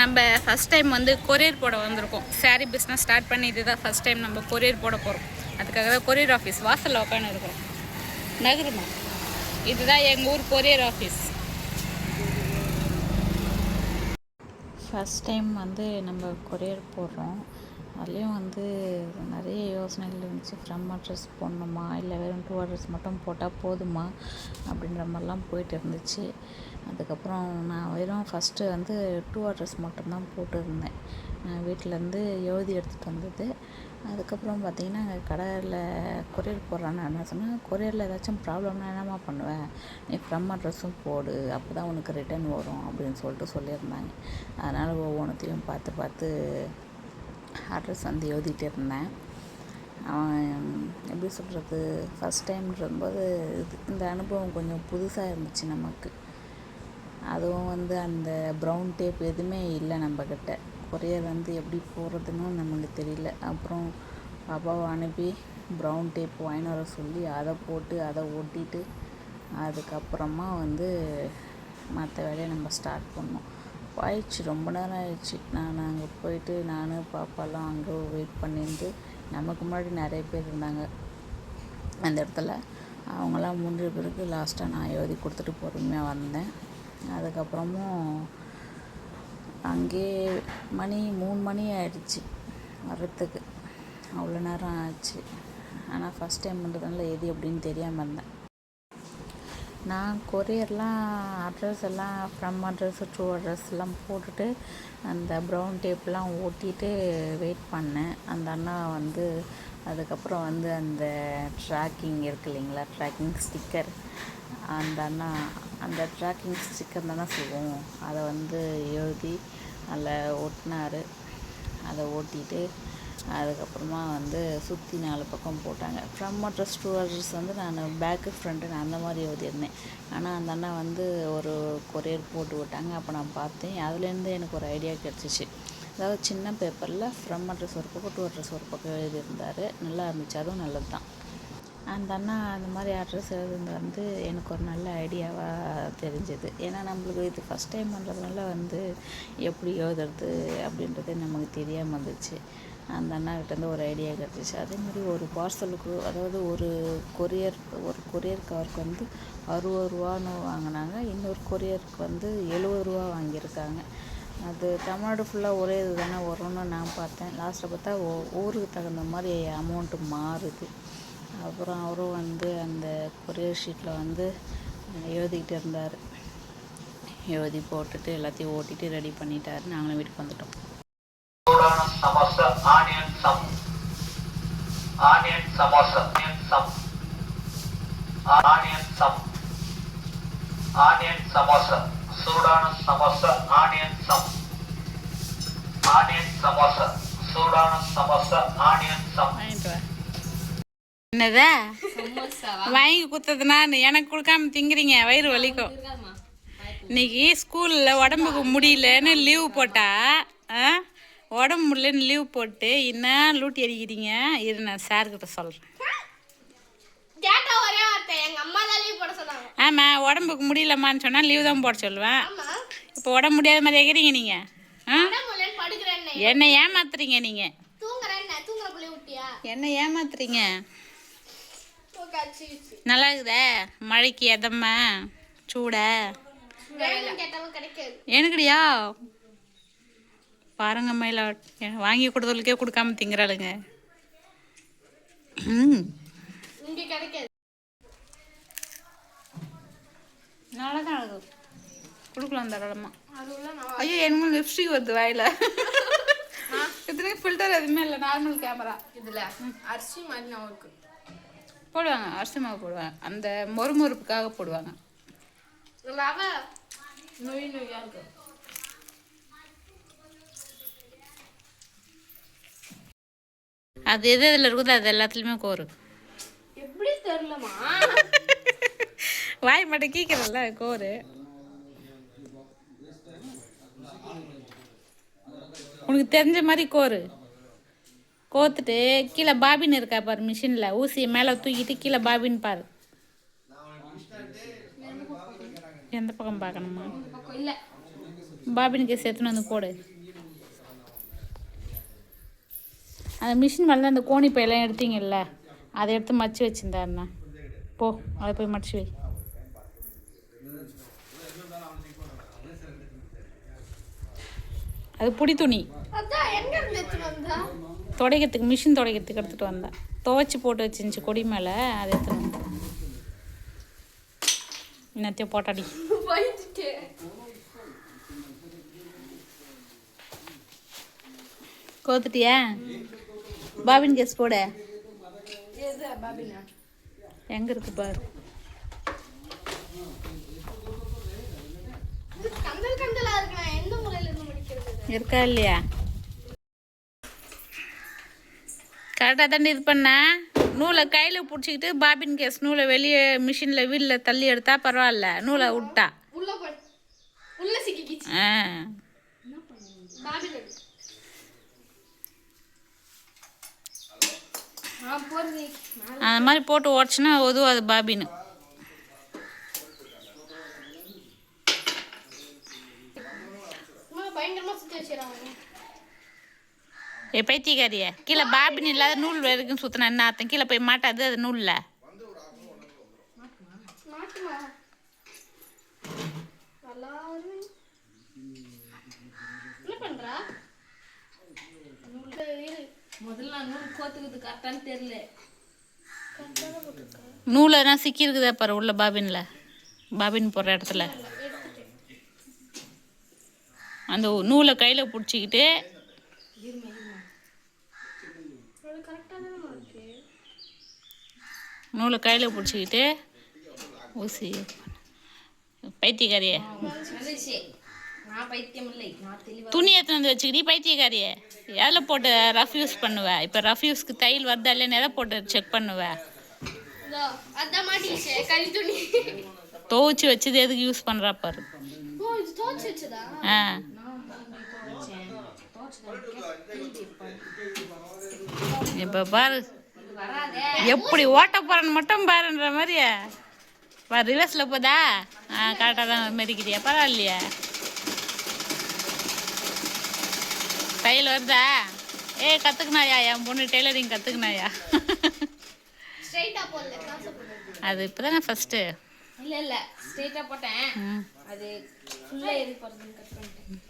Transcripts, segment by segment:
நம்ம first time வந்து courier போட வந்திருக்கோம். Saree பிஸ்னஸ் ஸ்டார்ட் பண்ணி இதுதான் ஃபஸ்ட் டைம் நம்ம கொரியர் போட போகிறோம் அதுக்காக தான் கொரியர் ஆஃபீஸ் வாசலில் உட்காந்து இருக்கிறோம். நகருமா? இதுதான் எங்கள் ஊர் கொரியர் ஆஃபீஸ் ஃபஸ்ட் டைம் வந்து நம்ம கொரியர் போடுறோம். அதுலேயும் வந்து நிறைய யோசனைகள் இருந்துச்சு. ஃப்ரம் அட்ரஸ் போடணுமா? இல்லை வெறும் டூ அட்ரஸ் மட்டும் போட்டால் போதுமா? அப்படின்ற மாதிரிலாம் போயிட்டு இருந்துச்சு. அதுக்கப்புறம் நான் வெறும் ஃபஸ்ட்டு வந்து டூ அட்ரஸ் மட்டும்தான் போட்டுருந்தேன். நான் வீட்டிலேருந்து எழுதி எடுத்துகிட்டு வந்தது. அதுக்கப்புறம் பார்த்தீங்கன்னா அங்கே கடையில் கொரியர் போடுறான்னு என்ன சொன்னால் கொரியரில் ஏதாச்சும் ப்ராப்ளம்னா என்னம்மா பண்ணுவேன் நீ ஃப்ரம் அட்ரஸும் போடு அப்போ தான் உனக்கு ரிட்டர்ன் வரும் அப்படின்னு சொல்லிட்டு சொல்லியிருந்தாங்க. அதனால் ஒவ்வொன்றத்தையும் பார்த்து பார்த்து அட்ரஸ் வந்து எழுதிட்டு இருந்தேன். அவன் எப்படி சொல்கிறது ஃபஸ்ட் டைம்ன்றபோது இது இந்த அனுபவம் கொஞ்சம் புதுசாக இருந்துச்சு நமக்கு. அதுவும் வந்து அந்த ப்ரௌன் டேப் எதுவுமே இல்லை நம்மக்கிட்ட கொரியர் வந்து எப்படி போடுறதுன்னு நம்மளுக்கு தெரியல. அப்புறம் பாப்பாவை அனுப்பி ப்ரௌன் டேப் வாங்கினு வர சொல்லி அதை போட்டு அதை ஒட்டிட்டு அதுக்கப்புறமா வந்து மற்ற வேலையை நம்ம ஸ்டார்ட் பண்ணோம். ஆயிடுச்சு. ரொம்ப நேரம் ஆயிடுச்சு. நான் அங்கே போயிட்டு நான் பாப்பாலாம் அங்கே வெயிட் பண்ணியிருந்து நமக்கு முன்னாடி நிறைய பேர் இருந்தாங்க. அந்த இடத்துல அவங்களாம் மூன்று பிறகு லாஸ்ட்டாக நான் எழுதி கொடுத்துட்டு பொறுமையாக வந்தேன். அதுக்கப்புறமும் அங்கேயே மணி மூணு மணி ஆயிடுச்சு. வர்றதுக்கு. அவ்வளோ நேரம் ஆச்சு. ஆனால் ஃபஸ்ட் டைம்ன்றதுனால எது எப்படின்னு தெரியாமல் இருந்தேன். நான் கொரியர்லாம் அட்ரஸ் எல்லாம் ஃப்ரம் அட்ரஸ் ட்ரூ அட்ரஸ்லாம் போட்டுட்டு அந்த ப்ரௌன் டேப்லாம் ஒட்டிட்டு வெயிட் பண்ணேன். அந்த அண்ணா வந்து அதுக்கப்புறம் வந்து அந்த ட்ராக்கிங் இருக்கு இல்லைங்களா ட்ராக்கிங் ஸ்டிக்கர் அந்த அண்ணா அந்த ட்ராக்கிங் ஸ்டிக்கர் தானே சொல்லுவோம். அதை வந்து எழுதி அதில் ஒட்டினாரு அதை ஓட்டிட்டு அதுக்கப்புறமா வந்து சுற்றி நாலு பக்கம் போட்டாங்க. ஃப்ரம் அட்ரஸ் டூ அட்ரஸ் வந்து நான் பேக்கு ஃப்ரண்ட்டு நான் அந்த மாதிரி எழுதியிருந்தேன். ஆனால் அந்த அண்ணா வந்து ஒரு கொரியர் போட்டு விட்டாங்க. அப்போ நான் பார்த்தேன். அதுலேருந்து எனக்கு ஒரு ஐடியா கிடச்சிச்சு. அதாவது சின்ன பேப்பரில் ஃப்ரம் அட்ரஸ் ஒரு பக்கம் டூ அட்ரஸ் ஒரு பக்கம் எழுதியிருந்தார். நல்லா இருந்துச்சு. அதுவும் நல்லது தான் அந்த அண்ணா அந்த மாதிரி அட்ரஸ் எழுதுனது வந்து எனக்கு ஒரு நல்ல ஐடியாவாக தெரிஞ்சுது. ஏன்னா நம்மளுக்கு இது ஃபஸ்ட் டைம் பண்ணுறதுனால வந்து எப்படி எழுதுறது அப்படின்றது நமக்கு தெரியாமல் இருந்துச்சு. அந்த அண்ணாக்கிட்டேருந்து ஒரு ஐடியா கிடச்சிச்சு. அதே மாதிரி ஒரு பார்சலுக்கு அதாவது ஒரு கொரியர் ஒரு கொரியர் கவருக்கு வந்து அறுபது ரூபான்னு வாங்கினாங்க. இன்னொரு கொரியருக்கு வந்து எழுபது ரூபா வாங்கியிருக்காங்க. அது தமிழ்நாடு ஃபுல்லாக ஒரே இது தானே வரும்னு நான் பார்த்தேன். லாஸ்ட்டில் பார்த்தா ஓ ஊருக்கு தகுந்த மாதிரி அமௌண்ட்டு மாறுது. அப்புறம் அவரும் வந்து அந்த கொரியர் ஷீட்டில் வந்து எழுதிக்கிட்டு இருந்தார். எழுதி போட்டுட்டு எல்லாத்தையும் ஓட்டிட்டு ரெடி பண்ணிட்டாரு. நாங்களும் வீட்டுக்கு வந்துட்டோம். ஆனியன் சமோசா. சூடான சமோசா ஆனியன் சம். ஆனியன் சமோசா. சூடான சமோசா ஆனியன் சம். என்னதா? வாங்கி கொடுத்தது நான் எனக்கு கொடுக்காம திங்கிறீங்க. வயிறு வலிக்கும் இன்னைக்கு ஸ்கூலில் உடம்புக்கு முடியலன்னு லீவ் போட்டா ஆ? உடம்பு முடியலன்னு லீவ் போட்டு என்ன லூட்டி அடிக்கிறீங்க? இரு நான் சார்கிட்ட சொல்கிறேன் ஆமாம் உடம்புக்கு முடியலம்மான்னு சொன்னால் லீவ் தான் போட சொல்லுவேன். இப்போ உடம்பு முடியாத மாதிரி இருக்கிறீங்க நீங்கள் என்னை ஏமாத்துறீங்க நீங்கள் என்ன ஏமாத்துறீங்க? நல்லா இருக்குதே? மழைக்கு எதம்மா? சூட? எனக்குடியா? பாருங்க மயிலா வாங்கி கொடுத்தவங்களுக்கே கொடுக்காம திங்கிறாளுங்க. ம். இங்க கிடைக்காது. நல்லா தான் அழகு கொடுக்கலாம் தாராளமா அது உள்ள நான் ஐயோ என்னமோ லிப்ஸ்டிக் வருது வாயில. இதுல ஃபில்டர் எதுவுமே இல்லை நார்மல் கேமரா இதுல? அரிசி மாதிரி நான் இருக்கு போடுவாங்க அரிசி மாவு போடுவாங்க. அந்த மொறுமொறுப்புக்காக போடுவாங்க. நொய் அது எது இதில் இருக்குதோ அது எல்லாத்துலேயுமே கோரு எப்படி தெரியலமா வாய் மட்டும் கீக்கிறல்ல கோரு. உனக்கு தெரிஞ்ச மாதிரி கோரு. கோத்துட்டு கீழே பாபின் இருக்கா பாரு மிஷினில் ஊசியை மேலே தூக்கிட்டு கீழே பாபின் பாரு. எந்த பக்கம் பார்க்கணுமா? பாபினுக்கு சேர்த்துன்னு வந்து போடு. அந்த மிஷின் மேலே அந்த கோணி பையெல்லாம் எடுத்தீங்கல்ல அதை எடுத்து மடிச்சு வச்சிருந்தாருண்ணா. போ அதை போய் மடிச்சு வை. அது புடி துணி. துடைக்கிறதுக்கு மிஷின் துடைக்கிறதுக்கு எடுத்துகிட்டு வந்தேன் துவைச்சி போட்டு வச்சிருந்துச்சு கொடி மேலே அதை எடுத்துட்டு வந்தேன் என்னத்தையும் போட்டாடி. கோத்துட்டியா? பாபின் கேஸ் போட. எங்கே இருக்கு பாரு. இருக்கு இல்லையா? கரெக்டாக தாண்டி இது பண்ண. நூலை கையில் பிடிச்சிக்கிட்டு பாபின் கேஸ் நூலை வெளியே மிஷினில் வீலில் தள்ளி எடுத்தா பரவாயில்ல. நூலை விட்டா. ஆ. அந்த மாதிரி போட்டு ஓடிச்சுன்னா உதவாது பாபின்னு. ஏ பைத்தியக்காரியே. கீழே பாபின் இல்லாத நூல் வரைக்கும் சுற்றின என்ன அர்த்தம்? கீழே போய் மாட்டாது அது நூலில் மாட்டுமா நல்லா வருமே. என்ன பண்றா நூல்ல இரு. முதல்ல நூல் கோத்துக்குது கரெக்டான்னு தெரியல. கரெக்டாக தான் போட்டிருக்கா. நூலை எதனா சிக்கியிருக்குதா பாரு உள்ள பாபினில்? பாபின் போடுற இடத்துல. அந்த நூலை கையில் பிடிச்சிக்கிட்டு நூலை கையில் பிடிச்சிக்கிட்டு ஊசி. பைத்தியக்காரியே. துணி எடுத்துன்னு வந்து வச்சுக்கிட்டு பைத்தியக்காரியே. எதில் போட்டு ரஃப் யூஸ் பண்ணுவேன் இப்போ ரஃப் யூஸ்க்கு தையல் வருதா இல்லைன்னு எதை போட்டு செக் துணி. துவச்சி வச்சது எதுக்கு யூஸ் பண்ணுறா பாரு. ஆ. இப்போ பாரு. எப்படி ஓட்ட போகிறேன்னு மட்டும் பாருன்ற மாதிரி வா ரிவர்ஸில் போதா? ஆ கரெக்டாக தான் மெதிக்கிறியா? பரவாயில்லையா. தையல் வருதா? ஏய் கற்றுக்குனாயா என் பொண்ணு டெய்லரிங் கற்றுக்குனாயா அது இப்போ தானே ஃபஸ்ட்டு இல்ல. இல்ல போட்டேன். அது ஃபுல்லா எது போறதுன்னு கட் பண்ணிட்டேன்.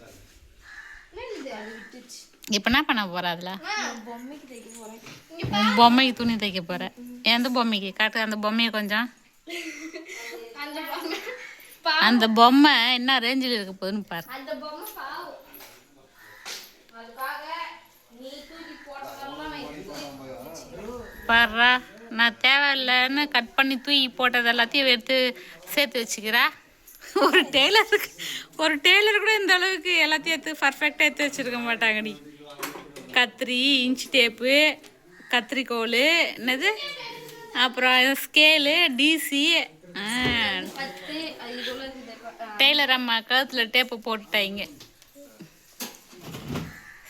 அது விட்டுச்சு. இப்போ என்ன பண்ண போகிற அதில்? நான் பொம்மைக்கு துணி தைக்க போகிறேன் எந்த பொம்மைக்கு? காட்டு அந்த பொம்மையை கொஞ்சம். அந்த பொம்மை. பா அந்த பொம்மை என்ன ரேஞ்சில் இருக்க போகுதுன்னு பாரு அந்த பொம்மை பாவம் அதுக்காக நீ தூக்கி போட்டதெல்லாம் நான் பாடுறா. நான் தேவையில்லைன்னு கட் பண்ணி தூக்கி போட்டது எல்லாத்தையும் எடுத்து சேர்த்து வச்சுக்கிறா. ஒரு டெய்லருக்கு ஒரு டெய்லர் கூட இந்த அளவுக்கு எல்லாத்தையும் எடுத்து பர்ஃபெக்டாக எடுத்து வச்சுருக்க மாட்டாங்கடி. கத்திரி இன்ச் டேப்பு கத்திரிக்கோல் என்னது? அப்புறம் ஸ்கேலு டிசி டெய்லர் அம்மா கழுத்தில் டேப்பு போட்டுட்டாங்க.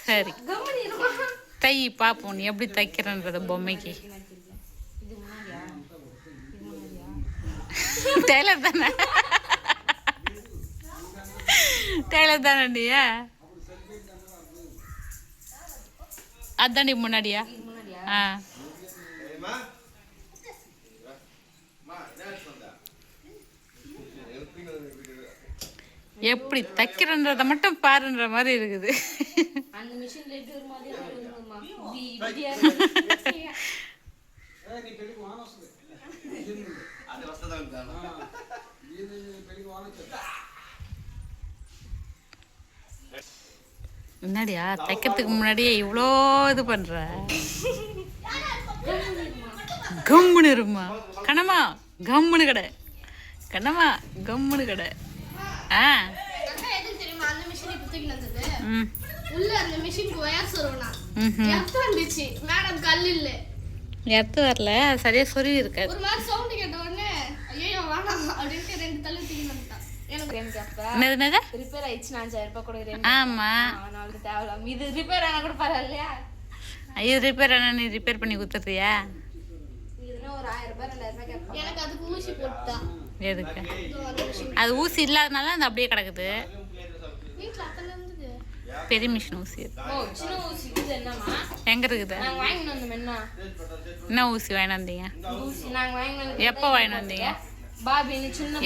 சரி. தை பார்ப்போம் நீ எப்படி தைக்கிறன்றது பொம்மைக்கு. டெய்லர் தானே? டெய்லர் தானே நீயா அதாண்டி முன்னாடியா? ஆ. எப்படி தைக்கிறன்றத மட்டும் பாருன்ற மாதிரி இருக்குது. முன்னாடியா தைக்கிறதுக்கு முன்னாடியே இவ்வளோ இது பண்ற? கம்முன்னு இருமா கணமா கம்முன்னு கடை. கண்ணம்மா கம்முன்னு கடை. ஆ. அக்கா எதுக்கு தெரியுமா? அந்த மிஷின் இப்ப தூக்கி வந்தது. ம். உள்ள அந்த மிஷினுக்கு ஒயர் சொருவனா ம் எர்த்து வந்துச்சு. மேடம் கல் இல்ல எடுத்து வரல அது சரியாக சொருவி இருக்காது. ஒரு மாதிரி சவுண்ட் கேட்ட உடனே ஐயோ வேணாம் அப்படின்ட்டு ரெண்டு தள்ளி தூக்கி வந்துட்டான் எனக்கு எனக்கு அப்ப என்னது என்னது? ரிப்பேர் ஆயிடுச்சு நான் அஞ்சாயிரம் ரூபாய் கொடுக்குறேன் ஆமாம் அவனால தேவையில்லாம இது ரிப்பேர் ஆனா கூட பரவாயில்லையா? ஐயோ ரிப்பேர் ஆனால் நீ ரிப்பேர் பண்ணி கொடுத்துட்றியா இதுனா ஒரு ஆயிரம் ரூபாய் ரெண்டாயிரம் ரூபாய் கேட்பான் எனக்கு அதுக்கு ஊசி போட்டுட்டான். எதுக்கு? அந்த அது ஊசி இல்லாதனால அது அப்படியே கிடக்குது. வீட்டில் அத்தனை இருந்தது பெரிய மிஷின் ஊசி அது. ஓ சின்ன ஊசி இது என்னம்மா? எங்க இருக்குது? என்ன? ஊசி வாங்கிட்டு வந்தீங்க? ஊசி எப்போ வாங்கிட்டு வந்தீங்க?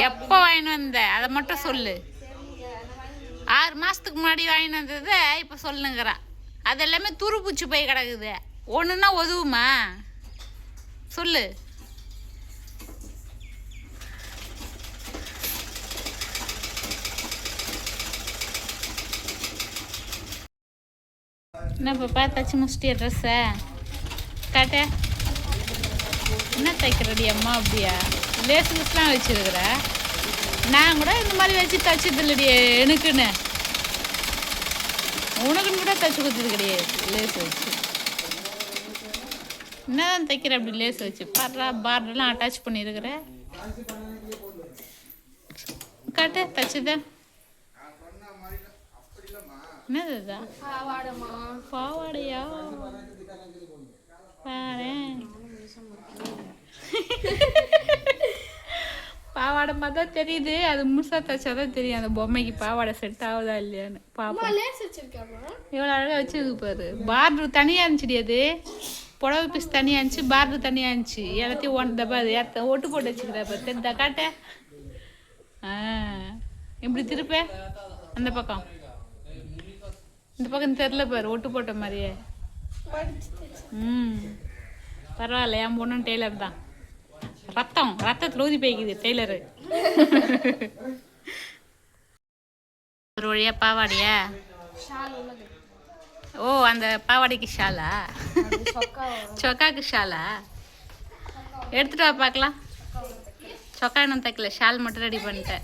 எப்போ வாங்கிட்டு வந்த? அதை மட்டும் சொல்லு. ஆறு மாசத்துக்கு முன்னாடி வாங்கிட்டு வந்தது இப்போ சொல்லுங்கிறா. அது எல்லாமே துரு பூச்சி போய் கிடக்குது. ஒன்றுனா உதவுமா சொல்லு. என்ன பாப்பா தச்சு முடிச்சிட்டியா ட்ரெஸ்ஸை காட்ட. என்ன தைக்கிறடி அம்மா அப்படியா? லேஸ் லேஸ்லாம் வச்சுருக்குற? நான் கூட இந்த மாதிரி வச்சு தச்சது இல்லடி எனக்குன்னு. உனக்குன்னு கூட தச்சு கொடுத்தது கிடையாது லேஸ் வச்சு. என்னதான் தைக்கிற அப்படி லேஸ் வச்சு? பாடுறா பார்டர்லாம் அட்டாச் பண்ணியிருக்கிற காட்டு தச்சுத. என்னது இதுதான்? பாவாடமா பாவாடையா? பாரேன் பாவாடை தான் தெரியுது. அது முழுசா தச்சாதான் தெரியும். அந்த பொம்மைக்கு பாவாடை செட் ஆகுதா இல்லையான்னு. வச்சிருக்காமா எவ்வளோ அழகாக வச்சிருக்கு பாரு. பார்டர் தனியாக இருந்துச்சுடி அது. புடவை பீஸ் தனியாக இருந்துச்சு பார்டர் தனியாக இருந்துச்சு. எல்லாத்தையும் ஒன் தப்பா அது ஏற்ற ஒட்டு போட்டு வச்சுக்கிறா பாரு. தெரிந்தா காட்ட? ஆ. இப்படி திருப்ப? அந்த பக்கம். இந்த பக்கம் தெரில பாரு ஒட்டு போட்ட மாதிரியே. ம். பரவாயில்ல என் பொண்ணும் டெய்லர் தான். ரத்தம் ரத்தத்தில் ஊதி போய்க்குது டெய்லரு. ஒரு வழியா பாவாடியா? ஓ அந்த பாவாடைக்கு ஷாலா? சொக்காக்கு ஷாலா? எடுத்துட்டு வா பார்க்கலாம். சொக்கா இன்னும் தைக்கல ஷால் மட்டும் ரெடி பண்ணிட்டேன்.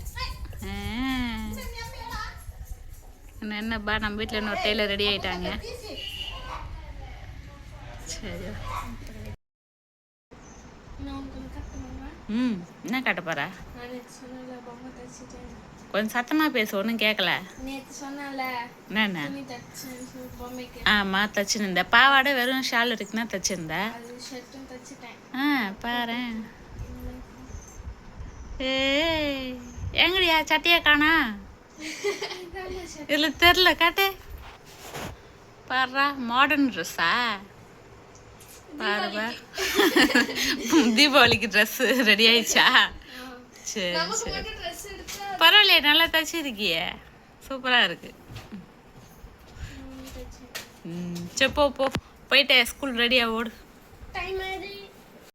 என்னப்பா நம்ம வீட்டில் இன்னொரு டெய்லர் ரெடி ஆகிட்டாங்க சரி ம் என்ன காட்ட போற? கொஞ்சம் சத்தமாக பேச ஒன்றும் கேட்கல நேற்று என்னென்ன ஆமாம் தச்சுருந்த பாவாடை வெறும் ஷால் இருக்குன்னா தச்சுருந்த? ஆ பாரு. ஏய் எங்கடியா சட்டையை காணா? இதில் தெரில காட்டு. பாருடா மாடர்ன் ட்ரெஸ்ஸா பாருப்பா தீபாவளிக்கு. ட்ரெஸ்ஸு ரெடி ஆயிடுச்சா? சரி சரி. ட்ரெஸ் பரவாயில்லையே நல்லா தச்சிருக்கியே. சூப்பராக இருக்கு. ம் சரி போ போயிட்டே ஸ்கூல் ரெடியாக ஓடு.